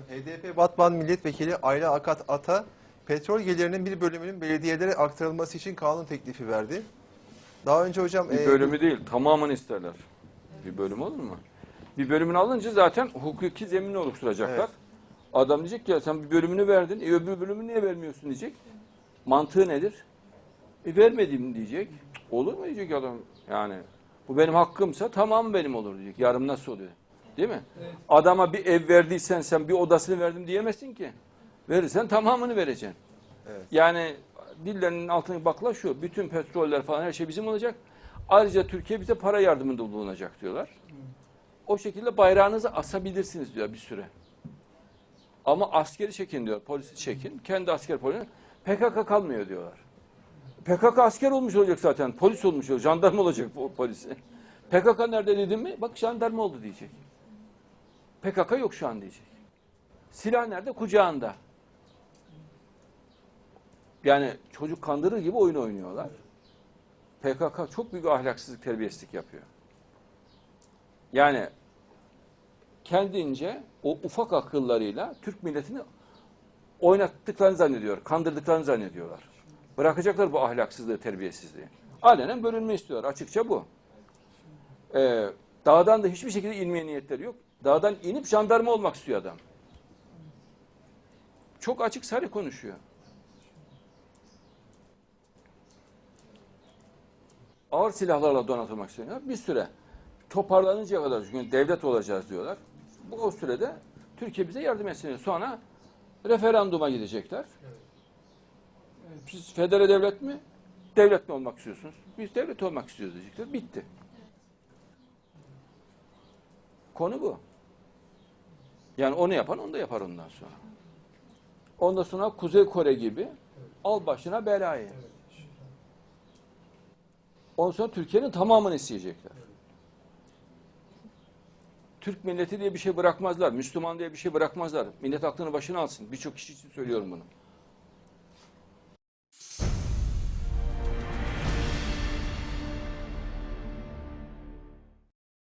HDP Batman Milletvekili Ayla Akat Ata, petrol gelirinin bir bölümünün belediyelere aktarılması için kanun teklifi verdi. Daha önce hocam... Bir e, bölümü değil, tamamını isterler. Bir bölüm olur mu? Bir bölümünü alınca zaten hukuki zemin oluşturacaklar. Evet. Adam diyecek ki ya sen bir bölümünü verdin, e öbür bölümü niye vermiyorsun diyecek. Mantığı nedir? E vermedim diyecek. Olur mu diyecek adam. Yani bu benim hakkımsa tamam benim olur diyecek. Yarım nasıl oluyor? Değil mi? Adama bir ev verdiysen sen bir odasını verdim diyemezsin ki. Verirsen tamamını vereceksin. Evet. Yani dillerinin altına bakla şu. Bütün petroller falan her şey bizim olacak. Ayrıca Türkiye bize para yardımında bulunacak diyorlar. O şekilde bayrağınızı asabilirsiniz diyor bir süre. Ama askeri çekin diyor. Polisi çekin. Kendi asker polisi. PKK kalmıyor diyorlar. PKK asker olmuş olacak zaten. Polis olmuş olacak. Jandarma olacak bu polisi. PKK nerede dedim mi? Bak jandarma oldu diyecek. PKK yok şu an diyecek. Silah nerede? Kucağında. Yani çocuk kandırır gibi oyun oynuyorlar. PKK çok büyük ahlaksızlık, terbiyesizlik yapıyor. Yani kendince o ufak akıllarıyla Türk milletini oynattıklarını zannediyor, kandırdıklarını zannediyorlar. Bırakacaklar bu ahlaksızlığı, terbiyesizliği. Alenen bölünme istiyorlar. Açıkça bu. Ee, dağdan da hiçbir şekilde inmeye niyetleri yok. Dağdan inip jandarma olmak istiyor adam. Çok açık sarı konuşuyor. Ağır silahlarla donatılmak istiyorlar. Bir süre toparlanıncaya kadar çünkü devlet olacağız diyorlar. Bu o sürede Türkiye bize yardım etsin. Sonra referanduma gidecekler. Siz federe devlet mi? Devlet mi olmak istiyorsunuz? Biz devlet olmak istiyoruz diyecekler. Bitti. Konu bu. Yani onu yapan onu da yapar ondan sonra. Ondan sonra Kuzey Kore gibi al başına belayı. Ondan sonra Türkiye'nin tamamını isteyecekler. Türk milleti diye bir şey bırakmazlar. Müslüman diye bir şey bırakmazlar. Millet aklını başına alsın. Birçok kişi için söylüyorum bunu.